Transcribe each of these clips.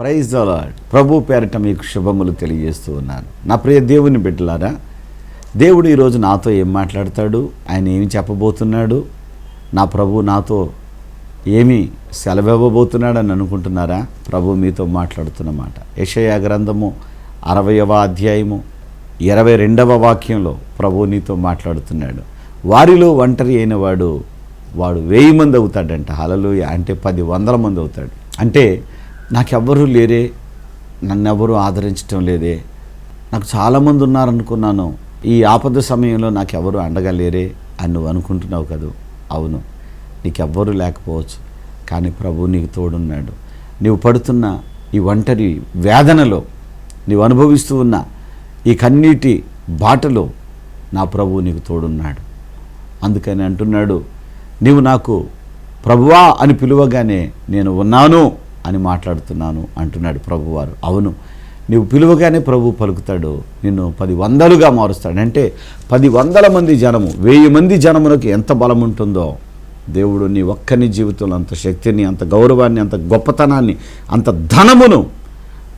Praise అలాడ్ ప్రభు పేరట మీకు శుభములు తెలియజేస్తూ ఉన్నాను. నా ప్రియ దేవుని బిడ్డలారా దేవుడు ఈరోజు నాతో ఏం మాట్లాడతాడు? ఆయన ఏమి చెప్పబోతున్నాడు? నా ప్రభు నాతో ఏమి సెలవివ్వబోతున్నాడు అని అనుకుంటున్నారా? ప్రభు మీతో మాట్లాడుతున్నమాట యషయా గ్రంథము అరవయవ అధ్యాయము ఇరవై రెండవ వాక్యంలో ప్రభు నీతో మాట్లాడుతున్నాడు. వారిలో ఒంటరి అయిన వాడు వాడు వెయ్యి మంది అవుతాడంట. హలలుయ అంటే పది వందల మంది అవుతాడు. అంటే నాకెవ్వరూ లేరే నన్నెవరూ ఆదరించటం లేదే. నాకు చాలామంది ఉన్నారనుకున్నాను. ఈ ఆపద సమయంలో నాకెవరూ అండగా లేరే అని నువ్వు అనుకుంటున్నావు కదూ? అవును నీకెవ్వరూ లేకపోవచ్చు. కానీ ప్రభు నీకు తోడున్నాడు. నీవు పడుతున్న ఈ ఒంటరి వేదనలో నీవు అనుభవిస్తూ ఉన్న ఈ కన్నీటి బాటలో నా ప్రభు నీకు తోడున్నాడు. అందుకని అంటున్నాడు నీవు నాకు ప్రభువా అని పిలువగానే నేను ఉన్నాను. అని మాట్లాడుతున్నాను అంటున్నాడు ప్రభువారు. అవును నీవు పిలువగానే ప్రభు పలుకుతాడు నిన్ను పది వందలుగా మారుస్తాడు. అంటే పది వందల మంది జనము వెయ్యి మంది జనమునకు ఎంత బలం ఉంటుందో దేవుడు నీ ఒక్కని జీవితంలో అంత శక్తిని అంత గౌరవాన్ని అంత గొప్పతనాన్ని అంత ధనమును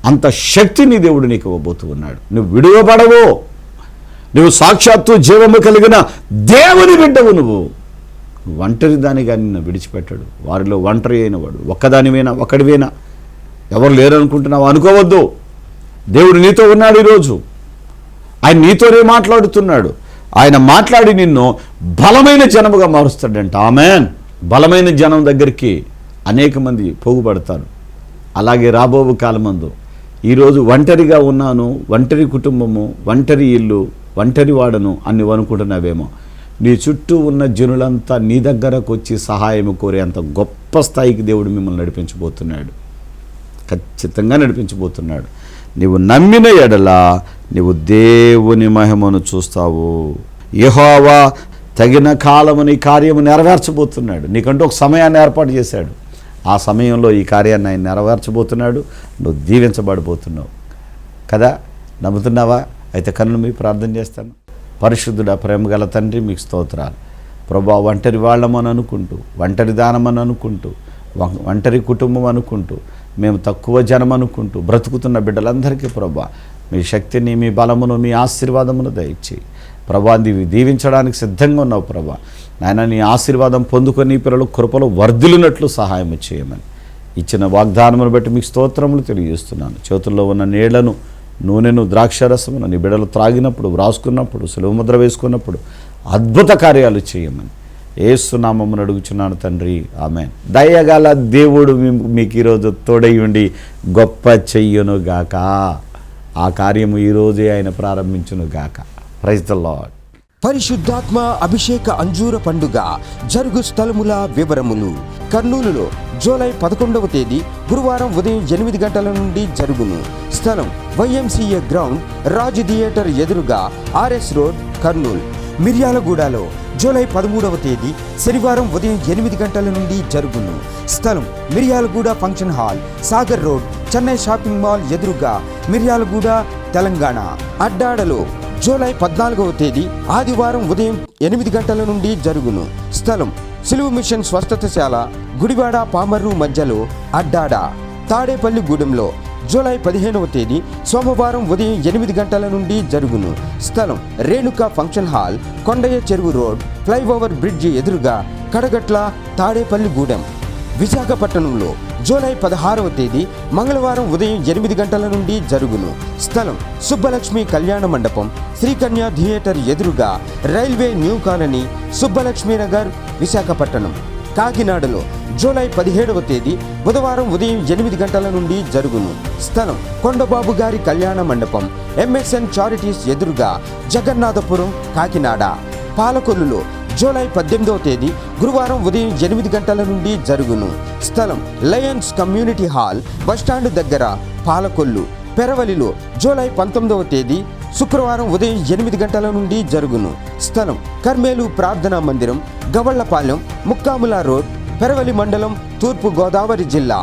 అంత శక్తిని దేవుడు నీకు ఇవ్వబోతూ ఉన్నాడు. నువ్వు విడువబడవు. నువ్వు సాక్షాత్తు జీవము కలిగిన దేవుని బిడ్డవు నువ్వు. ఒంటరి దానిగా నిన్ను విడిచిపెట్టాడు. వారిలో ఒంటరి అయిన వాడు. ఒక్కదానివైనా ఒక్కడివైనా ఎవరు లేరు అనుకుంటున్నావు అనుకోవద్దు. దేవుడు నీతో ఉన్నాడు ఈరోజు. ఆయన నీతోనే మాట్లాడుతున్నాడు. ఆయన మాట్లాడి నిన్ను బలమైన జనముగా మారుస్తాడంట. ఆమెన్. బలమైన జనం దగ్గరికి అనేక మంది పోగుపడతారు. అలాగే రాబోవు కాలమందు. ఈరోజు ఒంటరిగా ఉన్నాను ఒంటరి కుటుంబము ఒంటరి ఇల్లు ఒంటరి వాడను అని నువ్వు అనుకుంటున్నావేమో. నీ చుట్టూ ఉన్న జనులంతా నీ దగ్గరకు వచ్చి సహాయం కోరే అంత గొప్ప స్థాయికి దేవుడు మిమ్మల్ని నడిపించబోతున్నాడు. ఖచ్చితంగా నడిపించబోతున్నాడు. నీవు నమ్మిన ఎడల నీవు దేవుని మహిమను చూస్తావు. యహోవా తగిన కాలము నీ కార్యము నెరవేర్చబోతున్నాడు. నీకంటూ ఒక సమయాన్ని ఏర్పాటు చేశాడు. ఆ సమయంలో ఈ కార్యాన్ని ఆయన నెరవేర్చబోతున్నాడు. నువ్వు దీవించబడిపోతున్నావు కదా? నమ్ముతున్నావా? అయితే కన్ను మీ ప్రార్థన చేస్తాను. పరిశుద్ధుడ ప్రేమ గల తండ్రి మీకు స్తోత్రాలు. ప్రభా ఒంటరి వాళ్ళమని అనుకుంటూ ఒంటరి దానమని అనుకుంటూ ఒంటరి కుటుంబం అనుకుంటూ మేము తక్కువ జనం అనుకుంటూ బ్రతుకుతున్న బిడ్డలందరికీ ప్రభా మీ శక్తిని మీ బలమును మీ ఆశీర్వాదమును దయచి ప్రభా నీవి దీవించడానికి సిద్ధంగా ఉన్నావు ప్రభా. నాయన నీ ఆశీర్వాదం పొందుకొని పిల్లలు కృపలు వర్ధిలినట్లు సహాయం చేయమని. ఇచ్చిన వాగ్దానమును బట్టి మీకు స్తోత్రములు తెలియజేస్తున్నాను. చేతుల్లో ఉన్న నీళ్ళను నూనెను ద్రాక్షరసమును నీ బిడలు త్రాగినప్పుడు వ్రాసుకున్నప్పుడు సులభముద్ర వేసుకున్నప్పుడు అద్భుత కార్యాలు చేయమని ఏసునామమును అడుగుచున్నాను తండ్రి. ఆమె దయగల దేవుడు మీకు ఈరోజు తోడై ఉండి గొప్ప చెయ్యును గాక. ఆ కార్యము ఈరోజే ఆయన ప్రారంభించును గాక. ప్రైజ్ ద లాడ్ పరిశుద్ధాత్మ అభిషేక అంజూర పండుగ జరుగు స్థలముల వివరములు. కర్నూలులో జూలై పదకొండవ తేదీ గురువారం ఉదయం ఎనిమిది గంటల నుండి జరుగును. స్థలం వైఎంసీఏ గ్రౌండ్ రాజు థియేటర్ ఎదురుగా ఆర్ఎస్ రోడ్ కర్నూలు. మిర్యాలగూడలో జూలై పదమూడవ తేదీ శనివారం ఉదయం ఎనిమిది గంటల నుండి జరుగును. స్థలం Miryalaguda function hall Sagar road Chennai shopping mall ఎదురుగా మిర్యాలగూడ తెలంగాణ. అడ్డాడలో జూలై పద్నాలుగవ తేదీ ఆదివారం ఉదయం ఎనిమిది గంటల నుండి జరుగును. స్థలం సిలువు మిషన్ స్వస్థతశాల గుడివాడ పామర్రు మధ్యలో అడ్డాడ. తాడేపల్లిగూడెంలో జూలై పదిహేనవ తేదీ సోమవారం ఉదయం ఎనిమిది గంటల నుండి జరుగును. స్థలం రేణుకా ఫంక్షన్ హాల్ కొండయ్య చెరువు రోడ్ ఫ్లైఓవర్ బ్రిడ్జి ఎదురుగా కడగట్ల తాడేపల్లి గూడెం. విశాఖపట్నంలో జూలై పదహారవ తేదీ మంగళవారం ఉదయం ఎనిమిది గంటల నుండి జరుగును. స్థలం సుబ్బలక్ష్మి కళ్యాణ మండపం శ్రీకన్య థియేటర్ ఎదురుగా railway new colony Subbalakshmi Nagar Visakhapatnam. కాకినాడలో జూలై పదిహేడవ తేదీ బుధవారం ఉదయం ఎనిమిది గంటల నుండి జరుగును. స్థలం కొండబాబు గారి కళ్యాణ మండపం ఎంఎస్ఎన్ చారిటీస్ ఎదురుగా జగన్నాథపురం కాకినాడ. పాలకొల్లులో జూలై పద్దెనిమిదవ తేదీ గురువారం ఉదయం ఎనిమిది గంటల నుండి జరుగును. స్థలం లయన్స్ కమ్యూనిటీ హాల్ బస్టాండ్ దగ్గర పాలకొల్లు పెరవలిలో జూలై పంతొమ్మిదవ తేదీ శుక్రవారం ఉదయం ఎనిమిది గంటల నుండి జరుగును. స్థలం కర్మేలు ప్రార్థనా మందిరం గవళ్ళపాలెం ముక్కాముల రోడ్ పెరవలి మండలం తూర్పు గోదావరి జిల్లా.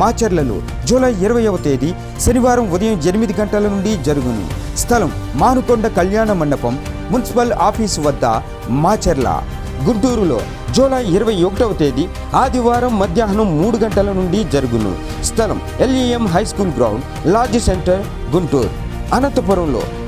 మాచర్లలో జూలై ఇరవయవ తేదీ శనివారం ఉదయం ఎనిమిది గంటల నుండి జరుగును. స్థలం మానుకొండ కళ్యాణ మండపం మున్సిపల్ ఆఫీసు వద్ద మాచర్ల. గుంటూరులో జూలై ఇరవై ఒకటవ తేదీ ఆదివారం మధ్యాహ్నం మూడు గంటల నుండి జరుగును. స్థలం LEM high school ground lodge centre Guntur. అనంతపురంలో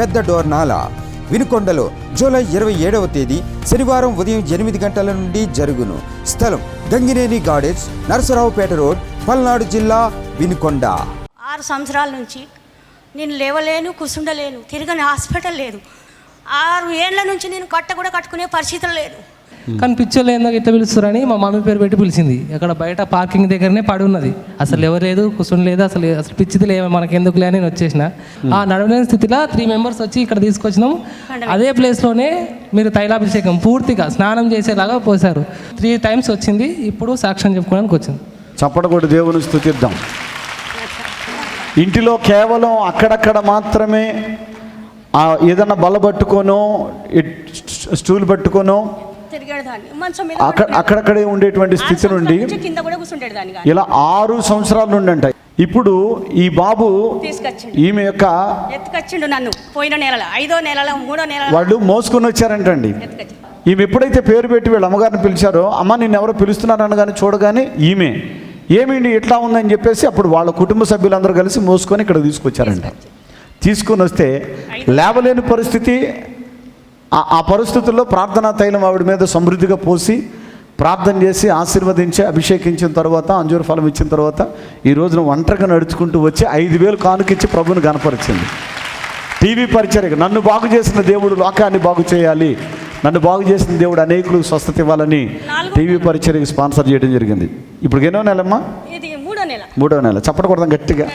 పెద్ద డోర్నాల. వినుకొండలో జూలై ఇరవై ఏడవ తేదీ శనివారం ఉదయం ఎనిమిది గంటల నుండి జరుగును. స్థలం గంగినేని గార్డెన్స్ నరసరావుపేట రోడ్ పల్నాడు జిల్లా వినుకొండ. ఆరు సంవత్సరాల నుంచి నేను లేవలేను కూర్చుండలేను తిరగని హాస్పిటల్ లేదు. ఆరు ఏళ్ళ నుంచి నేను కట్ట కూడా కట్టుకునే పరిస్థితులు లేదు. కానీ పిచ్చర్లు ఏందో ఇట్లా పిలుస్తారని మా మమ్మీ పేరు పెట్టి పిలిచింది. అక్కడ బయట పార్కింగ్ దగ్గరనే పడి ఉన్నది అసలు ఎవరు లేదు కూర్చొని లేదు అసలు అసలు పిచ్చిది లేవు మనకి ఎందుకులే అని నేను వచ్చేసిన. ఆ నడవలేని స్థితిలో త్రీ మెంబర్స్ వచ్చి ఇక్కడ తీసుకొచ్చినాం. అదే ప్లేస్లోనే మీరు తైలాభిషేకం పూర్తిగా స్నానం చేసేలాగా పోసారు త్రీ టైమ్స్ వచ్చింది ఇప్పుడు సాక్ష్యం చెప్పుకోవడానికి వచ్చింది. చప్పటగొడి దేవుని స్థుతిద్దాం. ఇంటిలో కేవలం అక్కడక్కడ మాత్రమే ఆ ఏదన్నా బల పట్టుకోనో స్టూల్ పట్టుకోనో తిరిగేదాన్ని మంచం మీద అక్కడ అక్కడక్కడే ఉండేటువంటి స్థితి నుండి కింద కూడా కానీ ఇలా ఆరు సంవత్సరాల నుండి అంట. ఇప్పుడు ఈ బాబు ఈమె యొక్క ఎత్తుకొచ్చిండు నన్ను పోయిన నెలలో ఐదో నెలలో మూడో నెలలో. వాళ్ళు మోసుకొని వచ్చారంటండి. ఈమె ఎప్పుడైతే పేరు పెట్టి వీళ్ళ అమ్మగారిని పిలిచారో అమ్మ నిన్ను ఎవరో పిలుస్తున్నారు అనగానే చూడగానే ఈమె. ఏమిటి ఇట్లా ఉందని చెప్పేసి అప్పుడు వాళ్ళ కుటుంబ సభ్యులందరూ కలిసి మోసుకొని ఇక్కడ తీసుకొచ్చారంట. తీసుకొని వస్తే లేవలేని పరిస్థితి ఆ- ఆ పరిస్థితుల్లో ప్రార్థనా తైలం ఆవిడ మీద సమృద్ధిగా పోసి ప్రార్థన చేసి ఆశీర్వదించి అభిషేకించిన తర్వాత అంజూరు ఫలం ఇచ్చిన తర్వాత ఈ రోజున ఒంటరిగా నడుచుకుంటూ వచ్చి ఐదు వేలు కానుకిచ్చి ప్రభుని గనపరిచింది. టీవీ పరిచర్య నన్ను బాగు చేసిన దేవుడు లోకాన్ని బాగు చేయాలి. నన్ను బాగు చేసిన దేవుడు అనేకులకు స్వస్థత ఇవ్వాలని టీవీ పరిచర్యకి స్పాన్సర్ చేయడం జరిగింది. ఇప్పుడు ఎన్నో నెలమ్మా? మూడో నెల. మూడో నెల. గట్టిగా.